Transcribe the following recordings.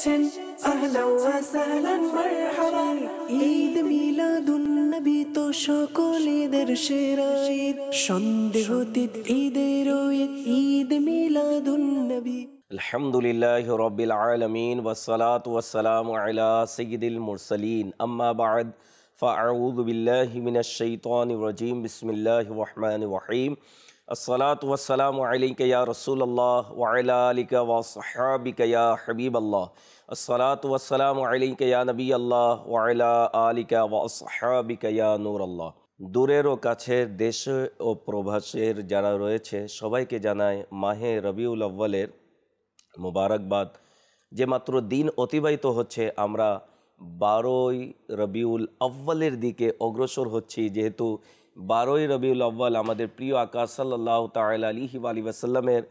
এসেছেন আহলাও ওয়া সাহলান মারহাবা ঈদ মিলাদুন নবী তো সকলেদের সেরা ঈদ সন্দেহতীত ঈদের ঈদ ঈদ মিলাদুন নবী الحمد لله رب العالمين والصلاة والسلام على سيد المرسلين أما بعد فأعوذ بالله من الشيطان الرجيم بسم الله الرحمن الرحيم আসসালাত ওয়াসালাম আলিকা ইয়া রসুল্লাহ ওয়াইলা আলিকা ওয়াসাহাবিকা ইয়া হাবিব আল্লাহ আসসালাত ওয়াসালাম আলিকা ইয়া নবী আল্লাহ ওয়াইলা আলিকা ওয়া ওয়াসাহাবিকা ইয়া নূর আল্লাহ দূরের ও কাছের দেশ ও প্রবাসের যারা রয়েছে, সবাইকে জানায় মাহে রবিউল আউয়ালের মোবারকবাদ। যে মাত্র দিন অতিবাহিত হচ্ছে, আমরা বারোই রবিউল আব্বালের দিকে অগ্রসর হচ্ছি, যেহেতু বারোই রবিউল আব্বাল আমাদের প্রিয় আকাশ সাল্লাহ তাল আলিহি আলী ওয়াসাল্লামের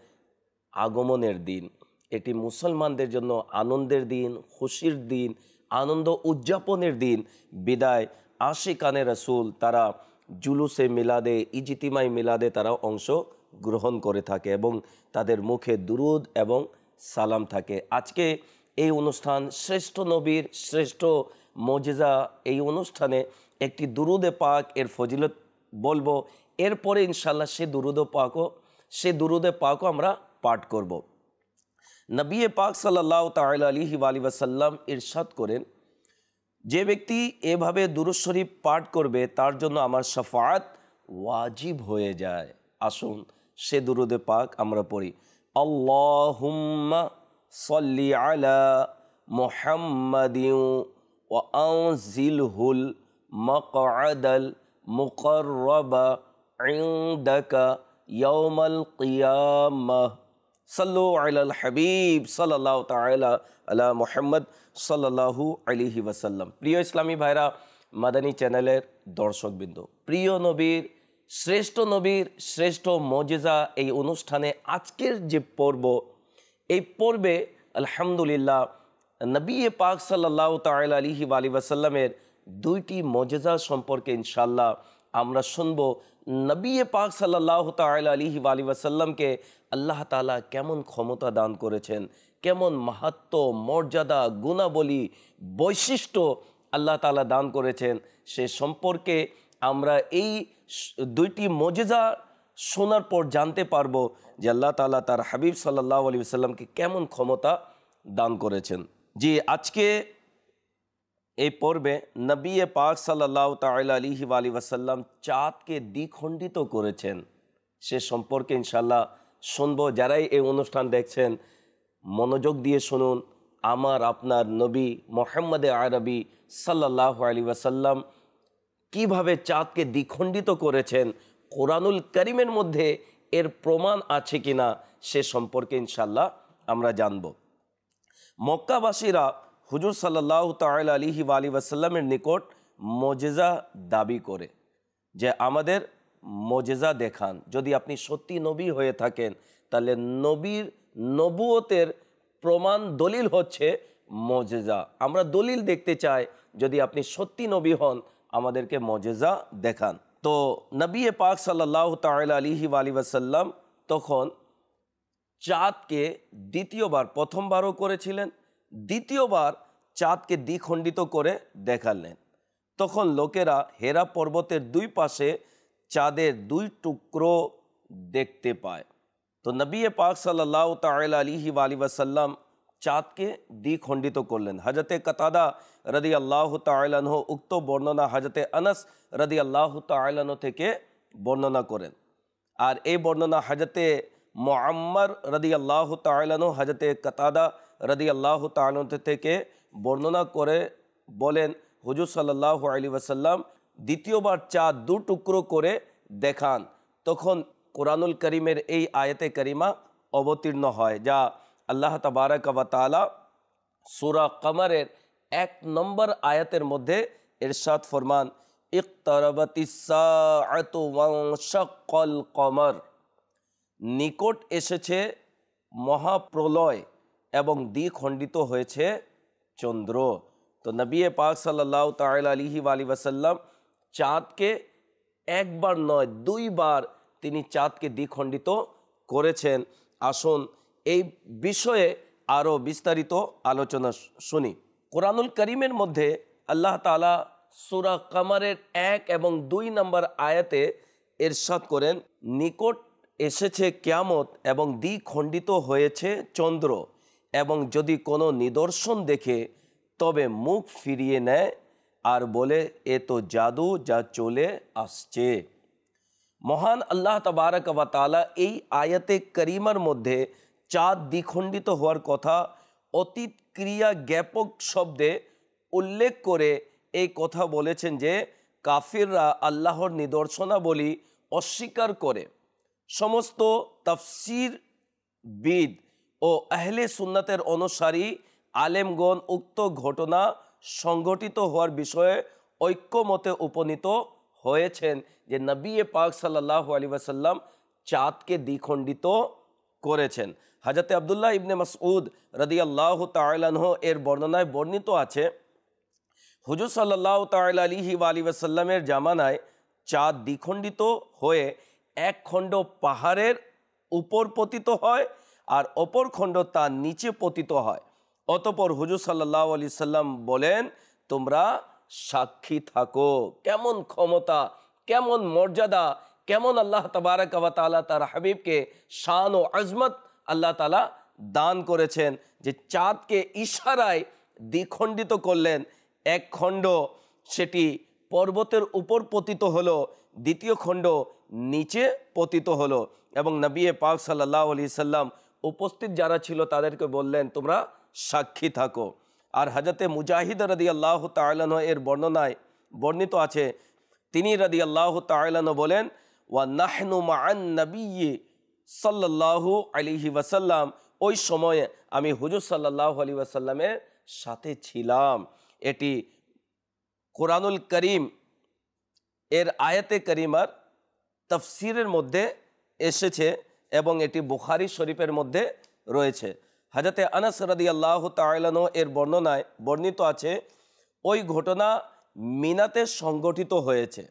আগমনের দিন। এটি মুসলমানদের জন্য আনন্দের দিন, খুশির দিন, আনন্দ উদযাপনের দিন। বিদায় আশি কানে রসুল তারা জুলুসে মিলাদে ইজিতিমাই মিলাদে তারা অংশ গ্রহণ করে থাকে এবং তাদের মুখে দুরুদ এবং সালাম থাকে। আজকে এই অনুষ্ঠান শ্রেষ্ঠ নবীর শ্রেষ্ঠ মজেজা। এই অনুষ্ঠানে একটি দুরুদে পাক এর ফজিলত বলব, এরপরে ইনশাল্লাহ সে দুরুদ পাকও, সে দুরুদে পাকও আমরা পাঠ করব। নবী পাক সাল্লাহ তাল আলিহি আলী ওয়াসাল্লাম ইরশাদ করেন, যে ব্যক্তি এভাবে দুরুদ শরীফ পাঠ করবে, তার জন্য আমার শফাত ওয়াজিব হয়ে যায় আসুন, সে দুরুদে পাক আমরা পড়ি আল্লাহুম্মা সল্লি আলা মুহাম্মাদিউ ওয়া আনজিলহুল মাকআদাল মুকাররাবা ইনদাকা ইয়াউমাল কিয়ামাহ সাল্লু আলাল হাবিব সাল্লাহ তালা আলা মোহাম্মদ সাল্লাহু আলিহি ওয়াসাল্লাম। প্রিয় ইসলামী ভাইরা, মাদানী চ্যানেলের দর্শকবৃন্দ, প্রিয় নবীর, শ্রেষ্ঠ নবীর, শ্রেষ্ঠ মজেজা এই অনুষ্ঠানে আজকের যে পর্ব, এই পর্বে আলহামদুলিল্লাহ নবী পাক সাল্লাহ তাল আলিহি আলী ওয়াসাল্লামের দুইটি মজেজা সম্পর্কে ইনশাল্লাহ আমরা শুনব নবী পাক সাল্লাহ তাল আলিহি আলী ওয়াসাল্লামকে আল্লাহ তালা কেমন ক্ষমতা দান করেছেন, কেমন মাহাত্ম, মর্যাদা, গুণাবলী, বৈশিষ্ট্য আল্লাহ তালা দান করেছেন সে সম্পর্কে আমরা এই দুইটি মজেজা শোনার পর জানতে পারব যে আল্লাহ তালা তার হাবিব সাল্লাহ আলী সাল্লামকে কেমন ক্ষমতা দান করেছেন। যে আজকে এই পর্বে নবী পাক সাল্লাহ তাল আলিহি আলী ওয়াসাল্লাম চাঁদকে দ্বিখণ্ডিত করেছেন। সে সম্পর্কে ইনশাল্লাহ শুনব। যারাই এই অনুষ্ঠান দেখছেন, মনোযোগ দিয়ে শুনুন। আমার, আপনার নবী মোহাম্মদে আরবি সাল্লাহ আলী ওয়াসাল্লাম কীভাবে চাঁদকে দ্বিখণ্ডিত করেছেন, কোরআনুল করিমের মধ্যে এর প্রমাণ আছে কিনা সে সম্পর্কে ইনশাল্লাহ আমরা জানব। মক্কাবাসীরা হুজুর সাল্লাহ তাল আলিহি আলী ওয়াসাল্লামের নিকট মজেজা দাবি করে যে আমাদের মজেজা দেখান। যদি আপনি সত্যি নবী হয়ে থাকেন, তাহলে নবীর নবুয়তের প্রমাণ দলিল হচ্ছে মজেজা। আমরা দলিল দেখতে চাই, যদি আপনি সত্যি নবী হন, আমাদেরকে মজেজা দেখান। তো নবী পাক সাল্লাহ তাল আলিহি আলী ওয়াসাল্লাম তখন চাঁদকে দ্বিতীয়বার, প্রথমবারও করেছিলেন দ্বিতীয়বার চাঁদকে দ্বিখণ্ডিত করে দেখালেন। তখন লোকেরা হেরা পর্বতের দুই পাশে চাঁদের দুই টুকরো দেখতে পায়। তো নবী পাক সাল্লাহ তাল আলিহি আলী ওয়াসাল্লাম চাঁদকে দ্বিখণ্ডিত করলেন। হাজতে কতাদা রদি আল্লাহ তালহ উক্ত বর্ণনা হাজতে আনস রদি আল্লাহ তালহ থেকে বর্ণনা করেন। আর এই বর্ণনা হাজতে মোয়াম্মর রদি আল্লাহ তালহ হাজতে কতাদা রদি আল্লাহ তালহ থেকে বর্ণনা করে বলেন, হুজুর সাল্লাহ আলী ওয়াসাল্লাম দ্বিতীয়বার চাঁদ দু টুকরো করে দেখান। তখন কোরআনুল করিমের এই আয়তে করিমা অবতীর্ণ হয়, যা আল্লাহ তবারক তালা সুরা কমরের এক নম্বর আয়াতের মধ্যে এরশাদ ফরমান ইকতরবতিসকল কমর। নিকট এসেছে মহাপ্রলয় এবং দ্বিখণ্ডিত হয়েছে চন্দ্র। তো নবী পাক সাল্লাহ তাল আলিহি আলী ওয়াসাল্লাম চাঁদকে একবার নয়, দুইবার তিনি চাঁদকে দ্বিখণ্ডিত করেছেন। আসুন এই বিষয়ে আরও বিস্তারিত আলোচনা শুনি। কোরআনুল করিমের মধ্যে আল্লাহ তালা সুরা কামারের এক এবং দুই নম্বর আয়াতে এরশাদ করেন, নিকট এসেছে ক্যামত এবং দ্বিখণ্ডিত হয়েছে চন্দ্র। এবং যদি কোনো নিদর্শন দেখে, তবে মুখ ফিরিয়ে নেয় আর বলে, এ তো জাদু যা চলে আসছে। মহান আল্লাহ তবারক তাআলা এই আয়াতে করিমার মধ্যে চাঁদ দ্বিখণ্ডিত হওয়ার কথা, অতীত ক্রিয়া জ্ঞাপক শব্দে উল্লেখ করে এই কথা বলেছেন যে, কাফিররা আল্লাহর নিদর্শনাবলী অস্বীকার করে। সমস্ত তফসির বিদ ও আহলে সুন্নাতের অনুসারী আলেমগণ উক্ত ঘটনা সংঘটিত হওয়ার বিষয়ে ঐক্যমতে উপনীত হয়েছেন যে নবী পাক সাল্লাহ আলী ওয়াসাল্লাম চাঁদকে দ্বিখণ্ডিত করেছেন। হাজরতে আবদুল্লাহ ইবনে মাসউদ রদি আল্লাহ তালাহ এর বর্ণনায় বর্ণিত আছে, হুজুর সাল্লাহ তাল আলিহি আলী ওয়াসাল্লামের জামানায় চাঁদ দ্বিখণ্ডিত হয়ে এক খণ্ড পাহাড়ের উপর পতিত হয় আর অপর খণ্ড তার নিচে পতিত হয়। অতপর হুজুর সাল্লাহ আলি সাল্লাম বলেন, তোমরা সাক্ষী থাকো। কেমন ক্ষমতা, কেমন মর্যাদা, কেমন আল্লাহ তবারক তাআলা তার হাবিবকে শান ও আজমত আল্লাহ তালা দান করেছেন যে চাঁদকে ইশারায় দ্বিখণ্ডিত করলেন। এক খণ্ড সেটি পর্বতের উপর পতিত হলো, দ্বিতীয় খণ্ড নিচে পতিত হলো এবং নবী পাক সাল্লাহ আলি সাল্লাম উপস্থিত যারা ছিল তাদেরকে বললেন, তোমরা সাক্ষী থাকো। আর হাজরতে মুজাহিদ রদি আল্লাহ তালান এর বর্ণনায় বর্ণিত আছে, তিনি রদি আল্লাহ তালান বলেন, ওয়া নাহনু মান নবী সাল্লাল্লাহু আলিহি ওয়াসাল্লাম। ওই সময়ে আমি হুজুর সাল্লাহ আলী ওয়াসাল্লামের সাথে ছিলাম। এটি কোরআনুল করিম এর আয়াতে করিমার তফসিরের মধ্যে এসেছে। এবং এটি বুখারি শরীফের মধ্যে রয়েছে। হাজরতে আনাস রাদি আল্লাহ তালানো এর বর্ণনায় বর্ণিত আছে, ওই ঘটনা মিনাতে সংগঠিত হয়েছে।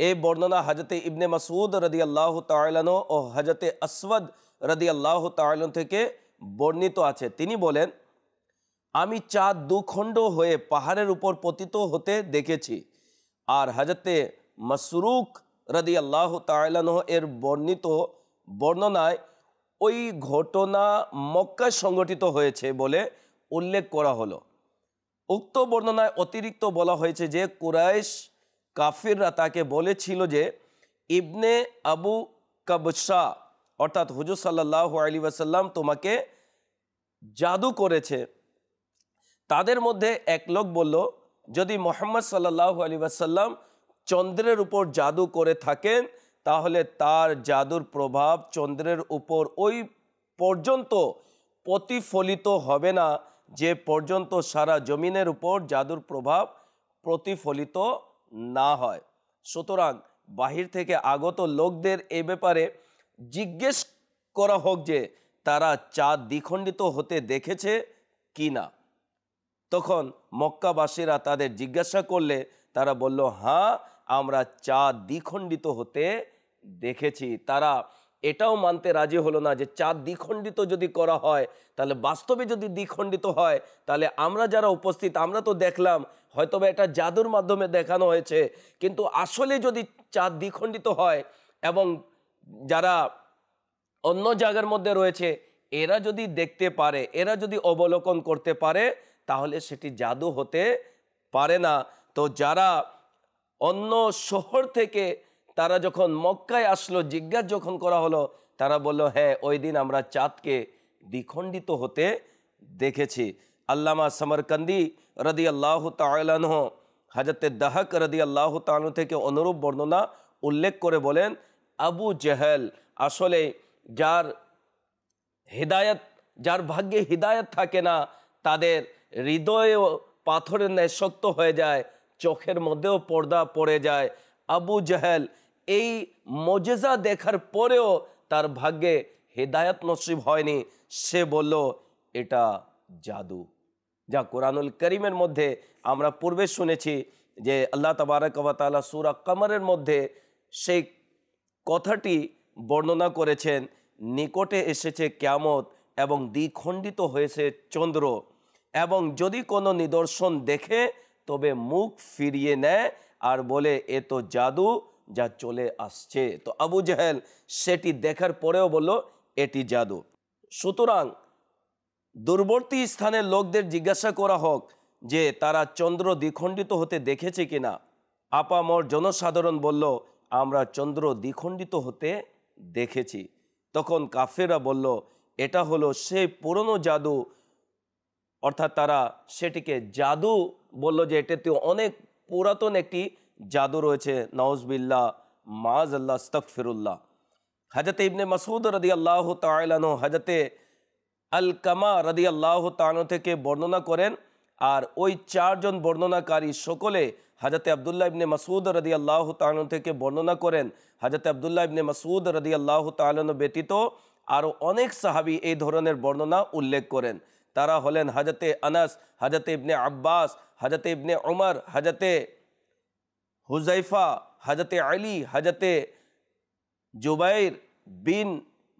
এই বর্ণনা হাজরতে ইবনে মাসুদ রদি আল্লাহ তালানো ও হাজরতে আসওয়াদ রদি আল্লাহ তালান থেকে বর্ণিত আছে। তিনি বলেন, আমি চাঁদ দুখণ্ড হয়ে পাহাড়ের উপর পতিত হতে দেখেছি। আর হাজরতে মসরুক রদি আল্লাহ তালানহ এর বর্ণিত বর্ণনায় ওই ঘটনা মক্কায় সংগঠিত হয়েছে বলে উল্লেখ করা হলো। উক্ত বর্ণনায় অতিরিক্ত বলা হয়েছে যে কুরাইশ কাফিররা তাকে বলেছিল যে ইবনে আবু কাবসা অর্থাৎ হুজুর সাল্লাহ আলী ওয়াসাল্লাম তোমাকে জাদু করেছে। তাদের মধ্যে এক লোক বলল, যদি মোহাম্মদ সাল্লাহ আলী ওয়াসাল্লাম চন্দ্রের উপর জাদু করে থাকেন তাহলে তার জাদুর প্রভাব চন্দ্রের উপর ওই পর্যন্ত প্রতিফলিত হবে না, যে পর্যন্ত সারা জমিনের উপর জাদুর প্রভাব প্রতিফলিত না হয়। সুতরাং বাহির থেকে আগত লোকদের এ ব্যাপারে জিজ্ঞেস করা হোক যে তারা চাঁদ দ্বিখণ্ডিত হতে দেখেছে কি না। তখন মক্কাবাসীরা তাদের জিজ্ঞাসা করলে তারা বলল হ্যাঁ আমরা চাঁদ দ্বিখণ্ডিত হতে দেখেছি। তারা এটাও মানতে রাজি হলো না যে চাঁদ দ্বিখণ্ডিত যদি করা হয়, তাহলে বাস্তবে যদি দ্বিখণ্ডিত হয়, তাহলে আমরা যারা উপস্থিত, আমরা তো দেখলাম হয়তো বা এটা জাদুর মাধ্যমে দেখানো হয়েছে, কিন্তু আসলে যদি চাঁদ দ্বিখণ্ডিত হয় এবং যারা অন্য জায়গার মধ্যে রয়েছে, এরা যদি দেখতে পারে, এরা যদি অবলোকন করতে পারে, তাহলে সেটি জাদু হতে পারে না। তো যারা অন্য শহর থেকে তারা যখন মক্কায় আসলো, জিজ্ঞাসা যখন করা হলো, তারা বলল হ্যাঁ ওই দিন আমরা চাঁদকে দ্বিখণ্ডিত হতে দেখেছি। আল্লামা সমরকান্দি রদি আল্লাহ তালাহ হাজরতে দাহক রদি আল্লাহ তালু থেকে অনুরূপ বর্ণনা উল্লেখ করে বলেন, আবু জেহেল আসলে যার হৃদায়ত, যার ভাগ্যে হৃদায়ত থাকে না, তাদের হৃদয়েও পাথরের ন্যায় শক্ত হয়ে যায়। চোখের মধ্যেও পর্দা পড়ে যায়। আবু জাহেল এই মজেজা দেখার পরেও তার ভাগ্যে হৃদায়ত নসিব হয়নি। সে বলল, এটা জাদু। যা কোরআনুল করিমের মধ্যে আমরা পূর্বে শুনেছি যে আল্লাহ তবারকবাতালা সুরা কামারের মধ্যে সেই কথাটি বর্ণনা করেছেন, নিকটে এসেছে ক্যামত এবং দ্বিখণ্ডিত হয়েছে চন্দ্র এবং যদি কোনো নিদর্শন দেখে তবে মুখ ফিরিয়ে নেয় আর বলে, এ তো জাদু যা চলে আসছে। তো আবু জাহেল সেটি দেখার পরেও বলল, এটি জাদু। সুতরাং দূরবর্তী স্থানের লোকদের জিজ্ঞাসা করা হোক যে তারা চন্দ্র দ্বিখণ্ডিত হতে দেখেছে কিনা। আপামর জনসাধারণ বলল, আমরা চন্দ্র দ্বিখণ্ডিত হতে দেখেছি। তখন কাফেরা বলল, এটা হলো সেই পুরনো জাদু অর্থাৎ তারা সেটিকে জাদু বলল যে এটাতে অনেক পুরাতন একটি জাদু রয়েছে। নওয়াজবিল্লা মাজ আল্লাহ স্তকফিরুল্লাহ হাজতে ইবনে মাসুদ রদি আল্লাহ তালানো হাজতে আল কামা রদি আল্লাহ তালানো থেকে বর্ণনা করেন, আর ওই চারজন বর্ণনাকারী সকলে হাজতে আবদুল্লাহ ইবনে মাসুদ রদি আল্লাহ তালানো থেকে বর্ণনা করেন হাজতে আবদুল্লাহ ইবনে মাসুদ রদি আল্লাহ তালানো ব্যতীত আরও অনেক সাহাবি এই ধরনের বর্ণনা উল্লেখ করেন। তারা হলেন হাজতে আনাস হাজতে ইবনে আব্বাস হাজতে ইবনে উমর হাজতে হুজাইফা হাজতে আলী হাজতে জুবাইর বিন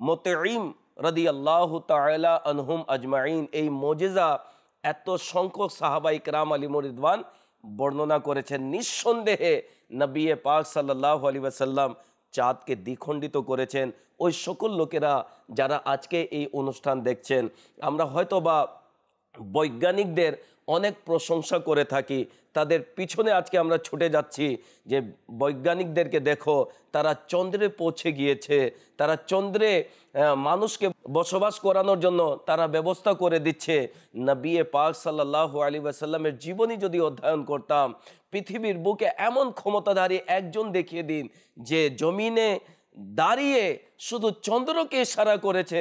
মোতেইম রদি আল্লাহ তালা আনহুম আজমাইন এই মোজেজা এত সংখ্যক সাহাবাই রাম আলী মরিদওয়ান বর্ণনা করেছেন নিঃসন্দেহে নবী পাক সাল্লাহ আলী ওয়াসাল্লাম চাঁদকে দ্বিখণ্ডিত করেছেন ওই সকল লোকেরা যারা আজকে এই অনুষ্ঠান দেখছেন। আমরা হয়তো বা বৈজ্ঞানিকদের অনেক প্রশংসা করে থাকি। তাদের পিছনে আজকে আমরা ছুটে যাচ্ছি যে বৈজ্ঞানিকদেরকে দেখো, তারা চন্দ্রে পৌঁছে গিয়েছে। তারা চন্দ্রে মানুষকে বসবাস করানোর জন্য তারা ব্যবস্থা করে দিচ্ছে। নবিয়ে পাক সাল্লাহ আলী ওয়াসাল্লামের জীবনী যদি অধ্যয়ন করতাম, পৃথিবীর বুকে এমন ক্ষমতাধারী একজন দেখিয়ে দিন যে জমিনে দাঁড়িয়ে শুধু চন্দ্রকে ইশারা করেছে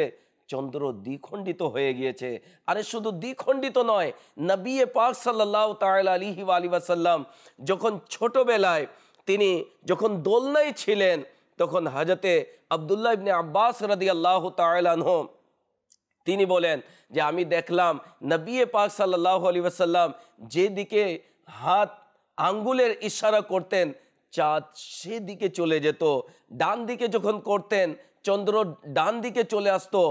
চন্দ্র দ্বিখণ্ডিত হয়ে গিয়েছে। আরে শুধু দ্বিখণ্ডিত নয় নবিয়ে পাক সাল্লাহ তাল আলিহি আলী ওয়াসাল্লাম যখন ছোটবেলায় তিনি যখন দোলনায় ছিলেন, তখন হাজতে আবদুল্লাহ ইবনে আব্বাস রাদি আল্লাহ তালানহ তিনি বলেন যে আমি দেখলাম নবিয়ে পাক সাল্লাহ আলী ওয়াসাল্লাম যেদিকে হাত আঙ্গুলের ইশারা করতেন, চাঁদ সেদিকে চলে যেত। ডান দিকে যখন করতেন, চন্দ্র ডান দিকে চলে আসতো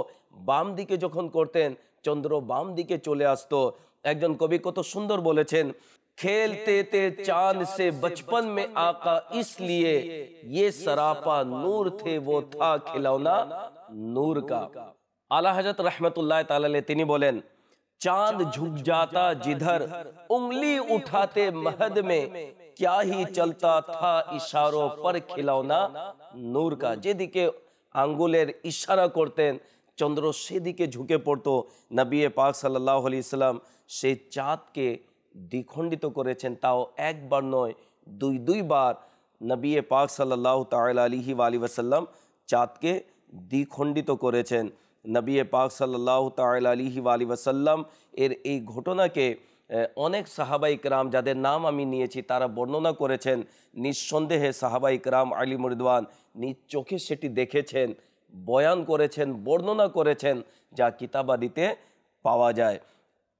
বাম দিকে যখন করতেন، চন্দ্র বাম দিকে চলে আসতো। একজন কবি কত সুন্দর বলেছেন کھیلتے تھے چاند سے بچپن میں آقا اس لیے یہ سراپا نور تھے وہ تھا کھلونا نور کا اعلی حضرت رحمت اللہ تعالی علیہ تینی بولین چاند جھک جاتا جدھر انگلی اٹھاتے مہد میں کیا ہی چلتا تھا اشاروں پر کھلونا نور کا جدی کے আঙ্গুলের ইশারা করতেন চন্দ্র সেদিকে ঝুঁকে পড়তো। নবী পাক সাল্লাহ আলি ইসলাম সেই চাঁদকে দ্বিখণ্ডিত করেছেন। তাও একবার নয়, দুই, দুইবার নবী পাক সাল্লাহ তাল আলিহি আলী ওসাল্লাম চাঁদকে দ্বিখণ্ডিত করেছেন। নবী পাক সাল্লাহ তাল আলিহি আলী ওসাল্লাম এর এই ঘটনাকে অনেক সাহাবাইক রাম যাদের নাম আমি নিয়েছি তারা বর্ণনা করেছেন। নিঃসন্দেহে সাহাবা ইকরাম আলী মুরিদওয়ান নিজ চোখে সেটি দেখেছেন। বয়ান করেছেন, বর্ণনা করেছেন যা কিতাবাদিতে পাওয়া যায়।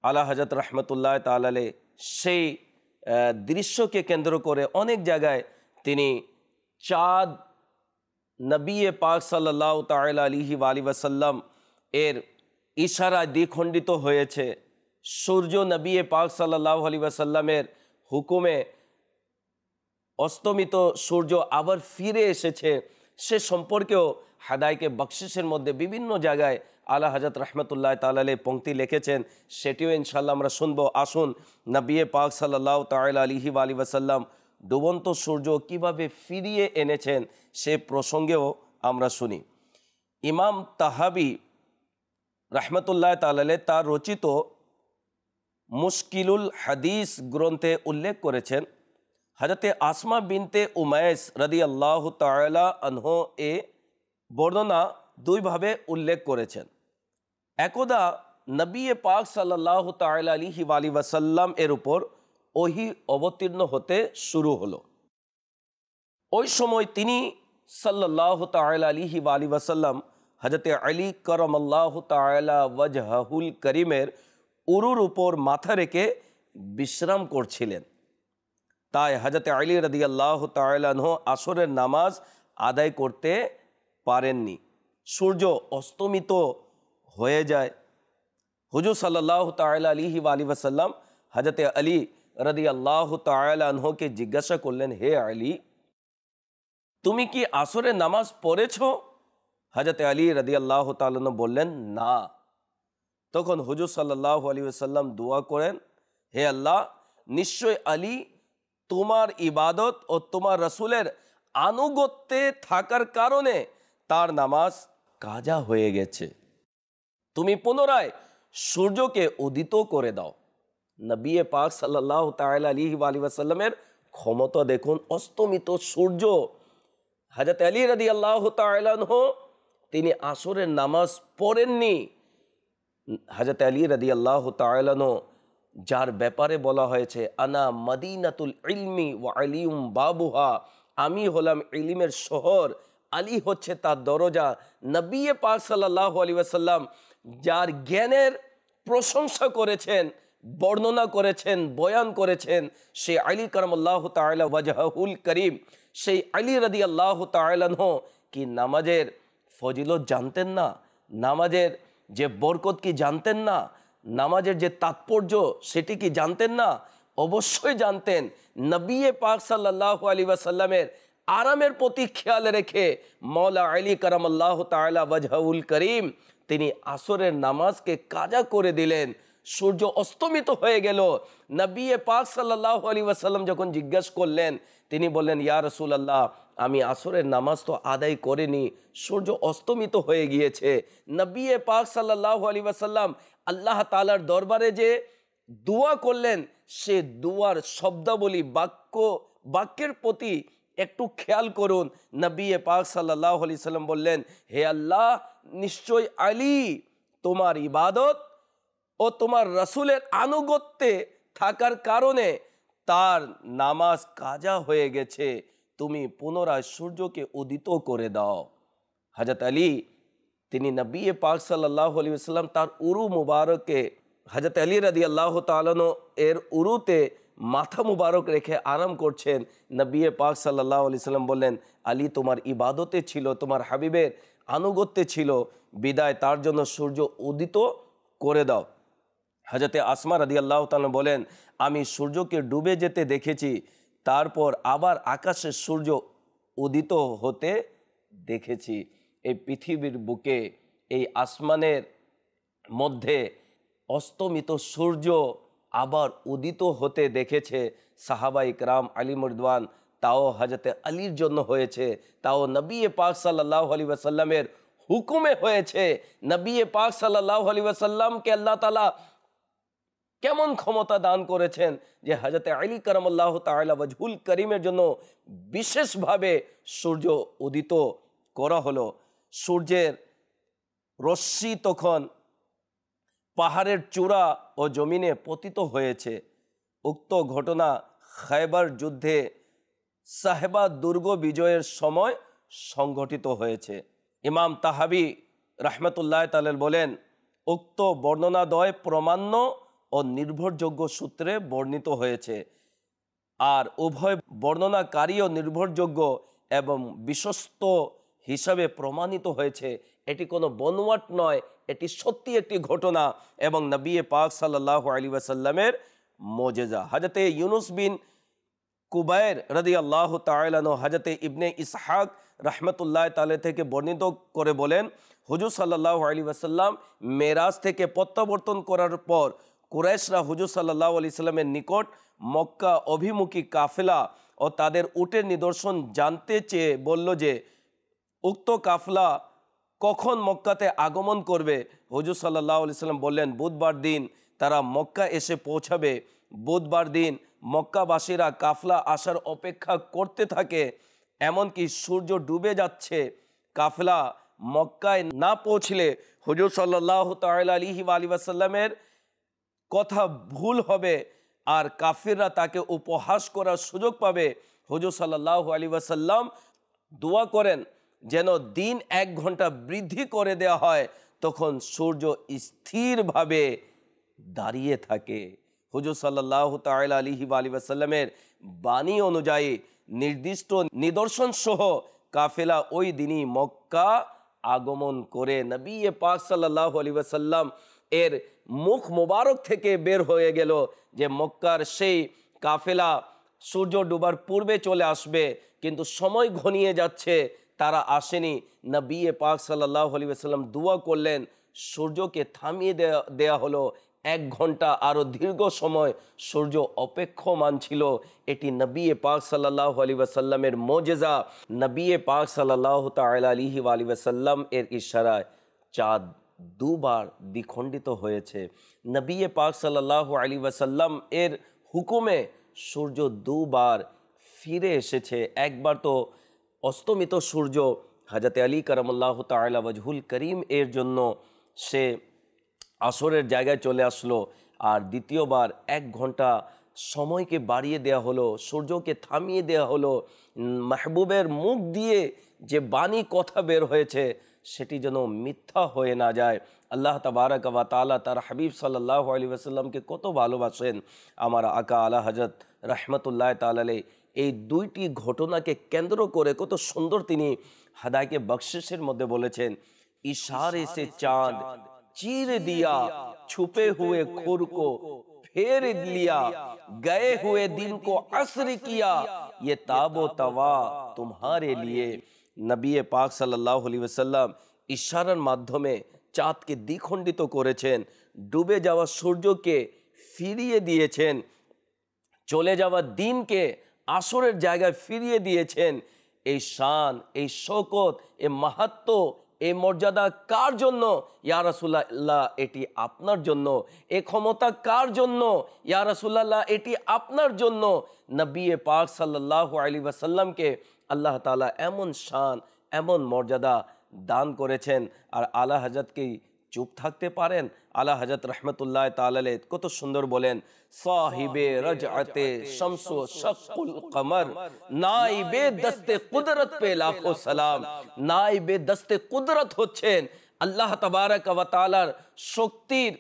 আলা হজরত রহমতুল্লাহ তালালে সেই দৃশ্যকে কেন্দ্র করে অনেক জায়গায় তিনি চাঁদ, নবী পাক সাল্লাহ তাল আলিহি আলী ওয়াসাল্লাম এর ইশারায় দ্বিখণ্ডিত হয়েছে। সূর্য নবী পাক সাল্লাহ আলী ওয়াসাল্লামের হুকুমে অস্তমিত সূর্য আবার ফিরে এসেছে। সে সম্পর্কেও হাদাইকে বকশিসের মধ্যে বিভিন্ন জায়গায় আলা হাজরত রহমতুল্লাহ তালালে পঙ্ক্তি লিখেছেন। সেটিও ইনশাল্লাহ আমরা শুনব। আসুন নবিয়ে পাক সাল্লাহ তাল আলিহি আলী ওয়াসাল্লাম ডুবন্ত সূর্য কীভাবে ফিরিয়ে এনেছেন সে প্রসঙ্গেও আমরা শুনি। ইমাম তাহাবি রহমতুল্লাহ তালালে তার রচিত মুশকিলুল হাদিস গ্রন্থে উল্লেখ করেছেন হজরতে আসমা বিনতে উমায়স রদি আল্লাহ তালা আনহ এ বর্ণনা দুইভাবে উল্লেখ করেছেন। একদা নবী পাক সাল্লাহ তাল আলী ওয়াসাল্লাম এর উপর ওহি অবতীর্ণ হতে শুরু হলো। ওই সময় তিনি সাল্লাহ তাল আলী ওয়াসাল্লাম হজরতে আলী করম আল্লাহ তালা ওয়াজহুল করিমের উরুর উপর মাথা রেখে বিশ্রাম করছিলেন। তাই হজরত আলী রদি আল্লাহ তালাহ আসরের নামাজ আদায় করতে পারেননি। সূর্য অস্তমিত হয়ে যায়। হুজুর সাল্লাহ তাল আলিহি আলী ওয়াসাল্লাম হাজরতে আলী রদি আল্লাহ তালহকে জিজ্ঞাসা করলেন, হে আলী, তুমি কি আসরের নামাজ পড়েছ? হাজরতে আলী রদি আল্লাহ তালন বললেন, না। তখন হুজুর সাল্লাহ আলী সাল্লাম দোয়া করেন, হে আল্লাহ, নিশ্চয় আলী তোমার ইবাদত ও তোমার রসুলের আনুগত্যে থাকার কারণে তার নামাজ কাজা হয়ে গেছে। তুমি পুনরায় সূর্যকে উদিত করে দাও। নবী পাক সাল্লাহ তাল আলী আলী ওয়াসাল্লামের ক্ষমতা দেখুন, অস্তমিত সূর্য। হাজরত আলী রাদি আল্লাহ তালাহ তিনি আসরের নামাজ পড়েননি। হাজরত আলী রাদি আল্লাহ তালানো যার ব্যাপারে বলা হয়েছে, আনা মদিনাতুল ইলমি ও আলিউম বাবুহা, আমি হলাম ইলিমের শহর আলী হচ্ছে তার দরজা। নবী পাক সাল্লাহ আলী আসাল্লাম যার জ্ঞানের প্রশংসা করেছেন, বর্ণনা করেছেন, বয়ান করেছেন, সে আলী করমল্লাহ তালা ওয়াজাহুল করিম। সেই আলী রদি আল্লাহ তালাহ কি নামাজের ফজিলত জানতেন না? নামাজের যে বরকত কি জানতেন না? নামাজের যে তাৎপর্য সেটি কি জানতেন না? অবশ্যই জানতেন। নবিয়ে পাক সাল্লাহ আলী ওয়াসাল্লামের আরামের প্রতি খেয়াল রেখে মৌলা আলী কারাম আল্লাহ তালা ওয়াজহাউল করিম তিনি আসরের নামাজকে কাজা করে দিলেন। সূর্য অস্তমিত হয়ে গেল। নবী পাক সাল্লাহ আলী ওয়াসাল্লাম যখন জিজ্ঞাসা করলেন, তিনি বললেন, ইয়া রসুল আল্লাহ আমি আসরের নামাজ তো আদায় করিনি, সূর্য অস্তমিত হয়ে গিয়েছে। নবী পাক সাল্লাহ আলী ওয়াসাল্লাম আল্লাহ তালার দরবারে যে দোয়া করলেন, সে দুয়ার শব্দাবলী বাক্য, বাক্যের প্রতি একটু খেয়াল করুন। নবী পাক সাল্লাহ আলি সাল্লাম বললেন, হে আল্লাহ, নিশ্চয় আলী তোমার ইবাদত ও তোমার রসুলের আনুগত্যে থাকার কারণে তার নামাজ কাজা হয়ে গেছে। তুমি পুনরায় সূর্যকে উদিত করে দাও। হাজরত আলী, তিনি নবী পাক সাল্লাহ আলী সাল্লাম তার উরু মুবারকে হাজরত আলী রাদি আল্লাহ তালনো এর উরুতে মাথা মুবারক রেখে আরাম করছেন নবী পাক সাল্লাহ আলি সাল্লাম বললেন, আলী তোমার ইবাদতে ছিল, তোমার হাবিবের আনুগত্যে ছিল, বিদায় তার জন্য সূর্য উদিত করে দাও। হাজরতে আসমা রাদি আল্লাহ তালন বলেন, আমি সূর্যকে ডুবে যেতে দেখেছি, তারপর আবার আকাশে সূর্য উদিত হতে দেখেছি। এই পৃথিবীর বুকে, এই আসমানের মধ্যে অস্তমিত সূর্য আবার উদিত হতে দেখেছে সাহাবাই ইকরাম আলী মরদান তাও হাজরতে আলীর জন্য হয়েছে। তাও নবী পাক সাল্লাহ আলী ওয়াসাল্লামের হুকুমে হয়েছে। নবী পাক সাল্লাহ আলী ওয়াসাল্লামকে আল্লাহ তালা কেমন ক্ষমতা দান করেছেন যে হাজরতে আলী করমল্লাহ তালা ওয়াজহুল করিমের জন্য বিশেষভাবে সূর্য উদিত করা হলো। সূর্যের রশ্মি তখন পাহাড়ের চূড়া ও জমিনে পতিত হয়েছে। উক্ত ঘটনা খাইবার যুদ্ধে সাহেবা দুর্গ বিজয়ের সময় সংঘটিত হয়েছে। ইমাম তাহাবি রহমতুল্লাহ তালেল বলেন, উক্ত বর্ণনাদয় প্রমাণ্য ও নির্ভরযোগ্য সূত্রে বর্ণিত হয়েছে। আর উভয় বর্ণনাকারীও নির্ভরযোগ্য এবং বিশ্বস্ত হিসাবে প্রমাণিত হয়েছে এটি কোনো বনওয়াট নয়, এটি সত্যি একটি ঘটনা এবং নবী পাক সাল্লাহ আলী ওয়াসাল্লামের মোজেজা। হাজতে ইউনুস বিন কুবায়ের রদি আল্লাহ তালানো হাজতে ইবনে ইসহাক রহমতুল্লাহ তালে থেকে বর্ণিত করে বলেন, হুজুর সাল্লাহ আলী ওয়াসাল্লাম মেরাজ থেকে প্রত্যাবর্তন করার পর কুরাইশরা হুজুর সাল্লাহ আলি সাল্লামের নিকট মক্কা অভিমুখী কাফেলা ও তাদের উটের নিদর্শন জানতে চেয়ে বলল যে, উক্ত কাফলা কখন মক্কাতে আগমন করবে? হুজুর সাল্লাহ আলি সাল্লাম বললেন, বুধবার দিন তারা মক্কা এসে পৌঁছাবে। বুধবার দিন মক্কাবাসীরা কাফলা আসার অপেক্ষা করতে থাকে, এমনকি সূর্য ডুবে যাচ্ছে। কাফলা মক্কায় না পৌঁছলে হুজুর সাল্লাহ তাল আলিহি আলী ওয়াসাল্লামের কথা ভুল হবে আর কাফিররা তাকে উপহাস করার সুযোগ পাবে। হুজুর সাল্লাহ আলী ওয়াসাল্লাম দোয়া করেন। যেন দিন এক ঘণ্টা বৃদ্ধি করে দেওয়া হয়, তখন সূর্য স্থিরভাবে দাঁড়িয়ে থাকে। হুজুর সাল্লাহ তাল আলিহি আলী ওয়াসাল্লামের বাণী অনুযায়ী নির্দিষ্ট নিদর্শন সহ কাফেলা ওই দিনই মক্কা আগমন করে। নবী পাক সাল্লাহ আলী ওয়াসাল্লাম এর মুখ মোবারক থেকে বের হয়ে গেল যে মক্কার সেই কাফেলা সূর্য ডুবার পূর্বে চলে আসবে, কিন্তু সময় ঘনিয়ে যাচ্ছে তারা আসেনি। নবী পাক সাল্লাহ আলী ওয়াসাল্লাম দোয়া করলেন, সূর্যকে থামিয়ে দেয়া দেয়া হলো। এক ঘণ্টা আরও দীর্ঘ সময় সূর্য অপেক্ষমান ছিল। এটি নবী পাক সাল্লাহ আলী ওয়াসাল্লামের মোজেজা। নবী পাক সাল্লাহ তাল আলিহি আলী ওয়াসাল্লাম এর ইশারায় চাঁদ দুবার দ্বিখণ্ডিত হয়েছে। নবী পাক সাল্লাহ আলী ওয়াসাল্লাম এর হুকুমে সূর্য দুবার ফিরে এসেছে। একবার তো অস্তমিত সূর্য হাজাতে আলী করমল্লাহ তালা ওয়াজহুল করিম এর জন্য সে আসরের জায়গায় চলে আসলো আর দ্বিতীয়বার এক ঘণ্টা সময়কে বাড়িয়ে দেয়া হলো, সূর্যকে থামিয়ে দেয়া হলো, মাহবুবের মুখ দিয়ে যে বাণী কথা বের হয়েছে সেটি যেন মিথ্যা হয়ে না যায়। আল্লাহ তাবারক ওয়া তাআলা তার হাবিব সাল্লাহ আলী ওয়াসাল্লামকে কত ভালোবাসেন। আমার আকা আলা হজরত রহমতুল্লাহ তালালে এই দুইটি ঘটনাকে কেন্দ্র করে কত সুন্দর তিনি হাদায়কে বকশিসের মধ্যে বলেছেন ইশারে সে চাঁদ चीर दिया छुपे हुए खुर को फेर लिया गए हुए दिन को असर किया ये ताबो तवा तुम्हारे लिए নবী পাক সাল্লাহ আলী ওসাল্লাম ইশারার মাধ্যমে চাঁদকে দ্বিখণ্ডিত করেছেন ডুবে যাওয়া সূর্যকে ফিরিয়ে দিয়েছেন চলে যাওয়া দিনকে আসরের জায়গায় ফিরিয়ে দিয়েছেন। এই শান, এই শোকত এ মাহাত্ম, এই মর্যাদা কার জন্য? ইয়া রাসুল্লাহ এটি আপনার জন্য। এ ক্ষমতা কার জন্য? ইয়া রাসুল্লাহ এটি আপনার জন্য। নবী পাক সাল্লাহ আলী ওয়াসাল্লামকে আল্লাহ তালা এমন শান, এমন মর্যাদা দান করেছেন। আর আলা হাজরতকেই চুপ থাকতে পারেন আলা হজরত রহমতুল্লাহ তালালে কত সুন্দর বলেন সাহিবে রজআতে শামসু শাকুল কমর নাইবে দস্তে কুদরত পে লাখো সালাম। নাইবে দস্তে কুদরত হচ্ছেন আল্লাহ তাবারক ওয়া তাআলার শক্তির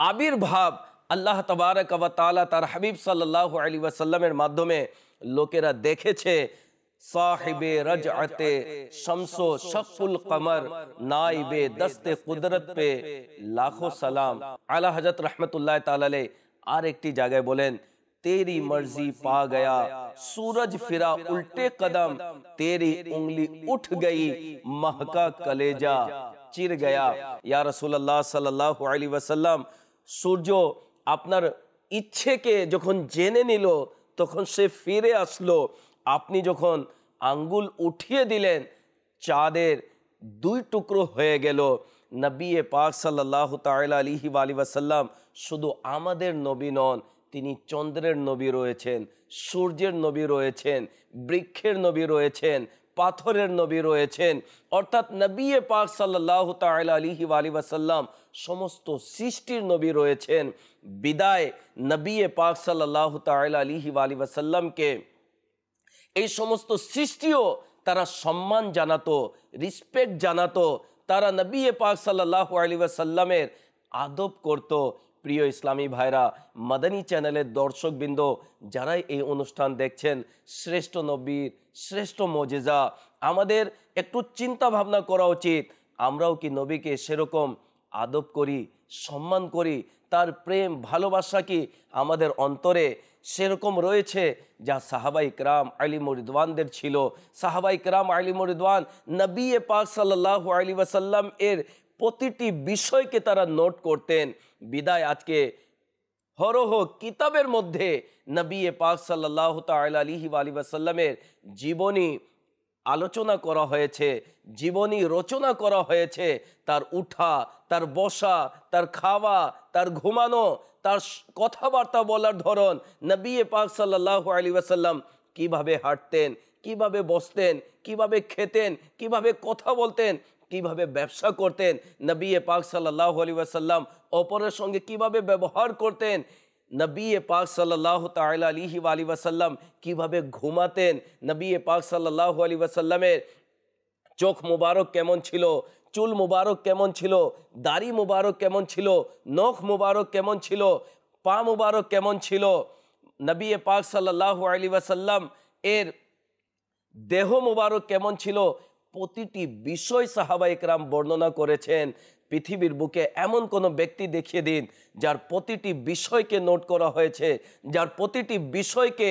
আবির্ভাব। আল্লাহ তবারক ওয়া তাআলা তার হাবিব সাল্লাল্লাহু আলাইহি ওয়াসাল্লামের মাধ্যমে লোকেরা দেখেছে صاحب رجعت شمس و شق القمر، نائب دست قدرت پہ لاکھوں سلام۔ اعلی حضرت رحمت اللہ تعالی علیہ آر ایکٹی جاگے بولین تیری مرضی پا گیا، سورج فرا الٹے قدم، تیری انگلی اٹھ گئی، مہکا کلیجہ چیر گیا۔ یا رسول اللہ صلی اللہ علیہ وسلم، سورجو اپنر اچھے کے جو کھن جینے نہیں لو تو کھن سے فیرے اسلو আপনি যখন আঙ্গুল উঠিয়ে দিলেন, চাঁদের দুই টুকরো হয়ে গেল। নবী পাক সাল্লাহ তাল আলিহি আলী ওয়াসাল্লাম শুধু আমাদের নবী নন, তিনি চন্দ্রের নবী রয়েছেন, সূর্যের নবী রয়েছেন, বৃক্ষের নবী রয়েছেন, পাথরের নবী রয়েছেন। অর্থাৎ নবী পাক সাল্লাহ তাল আলিহি আলী ওয়াসাল্লাম সমস্ত সৃষ্টির নবী রয়েছেন। বিদায় নবী পাক সাল্লাহ তাল আলিহি আলী ওয়াসাল্লামকে এই সমস্ত সৃষ্টিও তারা সম্মান জানাতো রিসপেক্ট জানাতো, তারা নবী পাক সাল্লাহ আলী সাল্লামের আদব করত। প্রিয় ইসলামী ভাইরা, মাদানী চ্যানেলের দর্শকবৃন্দ, যারাই এই অনুষ্ঠান দেখছেন, শ্রেষ্ঠ নবীর, শ্রেষ্ঠ মজেজা, আমাদের একটু চিন্তা ভাবনা করা উচিত। আমরাও কি নবীকে সেরকম আদব করি, সম্মান করি, তার প্রেম, ভালোবাসা কি আমাদের অন্তরে সেরকম রয়েছে যা সাহাবাই ক্রাম আলী মরিদওয়ানদের ছিল। সাহাবাই ক্রাম আলী মরিদওয়ান নবী এ পাক সাল্লাহ আলী ওয়াসাল্লাম এর প্রতিটি বিষয়কে তারা নোট করতেন। বিদায় আজকে হরহ কিতাবের মধ্যে নবী এ পাক সাল্লাহ তাল আলিহি আলী ওয়াসাল্লামের জীবনী আলোচনা করা হয়েছে, জীবনী রচনা করা হয়েছে। তার উঠা, তার বসা, তার খাওয়া, তার ঘুমানো তার কথাবার্তা বলার ধরন নবী পাক সাল্লাহ আলী ওয়াসাল্লাম কীভাবে হাঁটতেন, কীভাবে বসতেন, কীভাবে খেতেন, কীভাবে কথা বলতেন, কীভাবে ব্যবসা করতেন, নবী পাক সাল্লাহ আলী ওয়াসাল্লাম অপরের সঙ্গে কীভাবে ব্যবহার করতেন, নবী পাক সাল্লাহ তাল আলিহি আলী ওয়াসাল্লাম কীভাবে ঘুমাতেন, নবী পাক সাল্লাহ আলী ওয়াসাল্লামের চোখ মুবারক কেমন ছিল চুল মুবারক কেমন ছিল, দাড়ি মুবারক কেমন ছিল, নখ মুবারক কেমন ছিল, পা মুবারক কেমন ছিল, নবী পাক সাল্লাহ আলী ওয়াসাল্লাম এর দেহ মুবারক কেমন ছিল, প্রতিটি বিষয় সাহাবা একরাম বর্ণনা করেছেন। পৃথিবীর বুকে এমন কোনো ব্যক্তি দেখিয়ে দিন, যার প্রতিটি বিষয়কে নোট করা হয়েছে, যার প্রতিটি বিষয়কে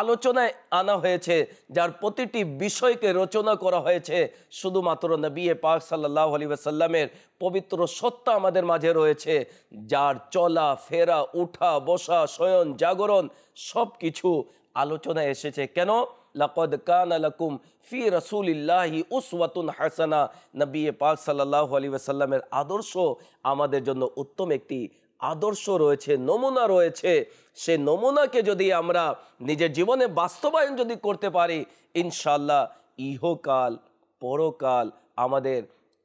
আলোচনায় আনা হয়েছে, যার প্রতিটি বিষয়কে রচনা করা হয়েছে। শুধুমাত্র নবী পাক সাল্লাহ আলী সাল্লামের পবিত্র সত্তা আমাদের মাঝে রয়েছে, যার চলা, ফেরা, উঠা, বসা, শয়ন, জাগরণ সব কিছু আলোচনায় এসেছে। কেন? লাকদ কান লাকুম ফি রসুলিল্লাহি উসওয়াতুন হাসানা। নবী পাক সাল্লাহ আলী সাল্লামের আদর্শ আমাদের জন্য উত্তম একটি আদর্শ রয়েছে, নমুনা রয়েছে। সে নমুনাকে যদি আমরা নিজের জীবনে বাস্তবায়ন যদি করতে পারি ইনশাল্লাহ ইহকাল, পরকাল আমাদের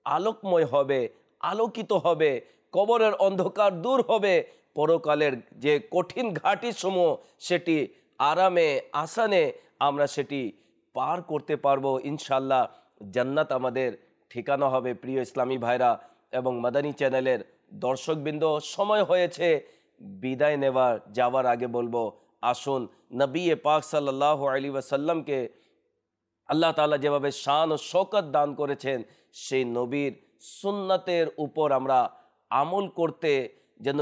আলোকময় হবে, আলোকিত হবে, কবরের অন্ধকার দূর হবে, পরকালের যে কঠিন ঘাটি সমূহ সেটি আরামে, আসানে আমরা সেটি পার করতে পারব ইনশাল্লাহ জান্নাত আমাদের ঠিকানা হবে, প্রিয় ইসলামী ভাইরা এবং মাদানী চ্যানেলের দর্শকবৃন্দ, সময় হয়েছে, বিদায় নেবার, যাওয়ার আগে বলব, আসুন, নবী পাক সাল্লাহ আলী ওয়াসাল্লামকে আল্লাহ তাআলা যেভাবে শান ও শৌকত দান করেছেন, সেই নবীর সুন্নাতের উপর আমরা আমল করতে যেন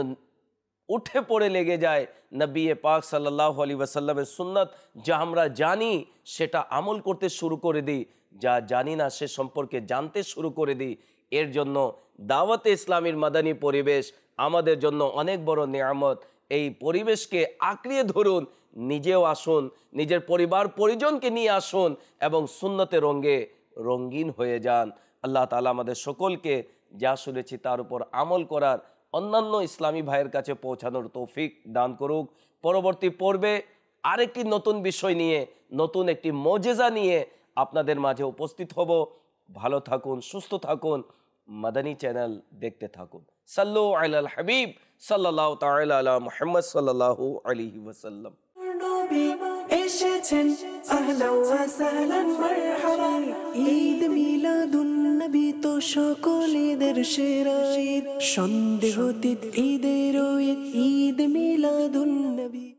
উঠে পড়ে লেগে যায়, নবী পাক সাল্লাহ আলী ওয়াসাল্লামের সুন্নাত, যা আমরা জানি, সেটা আমল করতে শুরু করে দিই, যা জানি না সে সম্পর্কে জানতে শুরু করে দিই, এর জন্য দাওয়াতে ইসলামীর মাদানী পরিবেশ আমাদের জন্য অনেক বড় নিয়ামত। এই পরিবেশকে আঁকড়িয়ে ধরুন, নিজেও আসুন, নিজের পরিবার পরিজনকে নিয়ে আসুন এবং সুন্নতে রঙ্গে রঙ্গিন হয়ে যান। আল্লাহ তালা আমাদের সকলকে যা শুনেছি তার উপর আমল করার অন্যান্য ইসলামী ভাইয়ের কাছে পৌঁছানোর তৌফিক দান করুক। পরবর্তী পর্বে আরেকটি নতুন বিষয় নিয়ে, নতুন একটি মজেজা নিয়ে আপনাদের মাঝে উপস্থিত হব। ভালো থাকুন, সুস্থ থাকুন। মাদানী চ্যানেল দেখতে থাকুন। সাল্লু আলাল হাবিব সাল্লাহ আলা মুহাম্মদ সাল্লাল্লাহু আলাইহি ওয়াসাল্লাম। নবী এসেছেন ঈদ মিলাদুন নবী তো সকলেদের সেরা ঈদ সন্দেহ ঈদের ঈদ ঈদ মিলাদুন নবী।